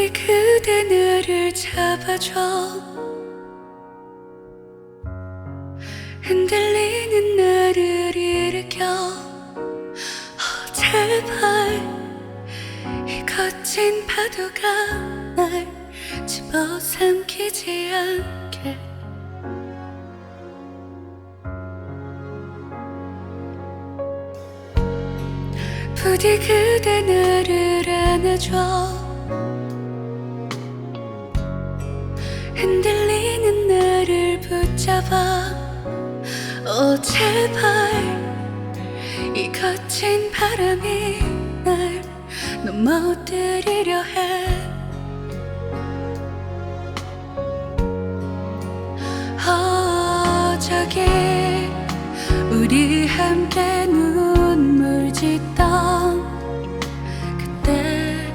부디 그대 나를 잡아줘. 흔들리는 나를 일으켜. 어, 제발 이 거친 파도가 날 집어삼키지 않게. 부디 그대 나를 안아줘 흔들리는 나를 붙잡아. 오 제발. 이 거친 바람이 날 넘어뜨리려 해. 어, 저기 우리 함께 눈물 짓던 그때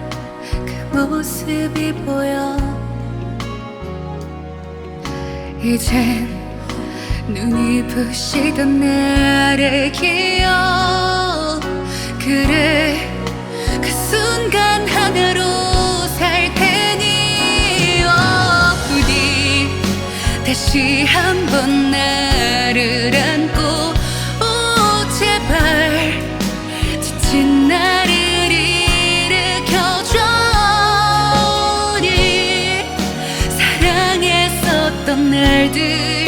그 모습이 보여 이젠 눈이 부시던 나를 기억. 그래 그 순간 하나로 살 테니 어, 부디 다시 한번 나를 안고 날들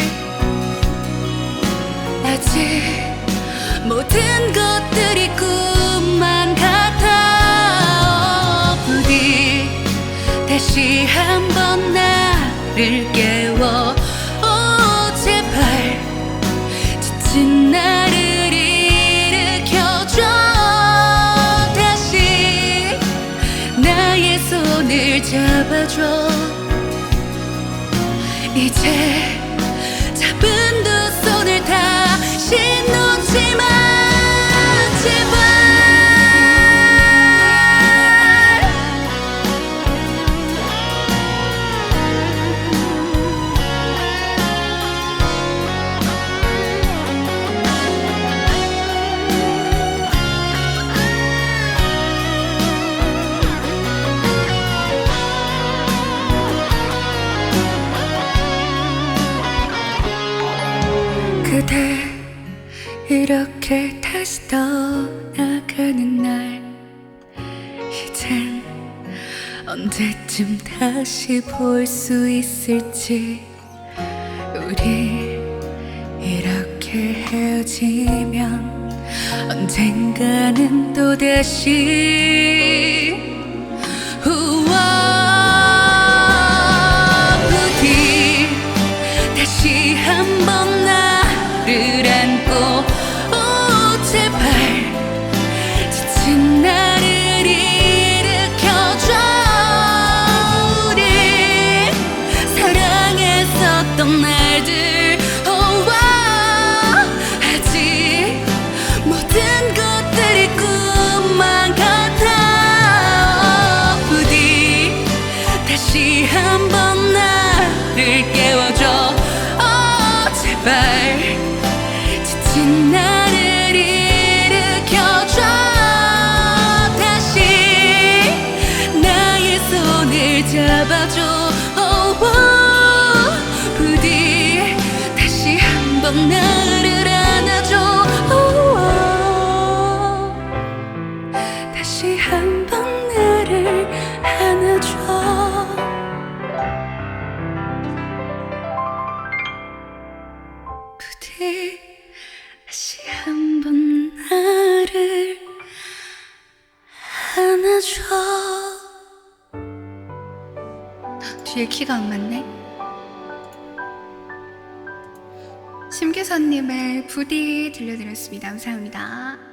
아직 모든 것들이 꿈만 같아 어, 부디 다시 한번 나를 깨워. 오 제발 지친 나를 일으켜줘. 다시 나의 손을 잡아줘. 이제 잡 그대 이렇게 다시 떠나가는 날. 이젠 언제쯤 다시 볼 수 있을지. 우리 이렇게 헤어지면 언젠가는 또 다시 잡아줘. 어, 어, 부디 다시 한번 나 뒤에 키가 안 맞네. 심규선님의 부디 들려드렸습니다. 감사합니다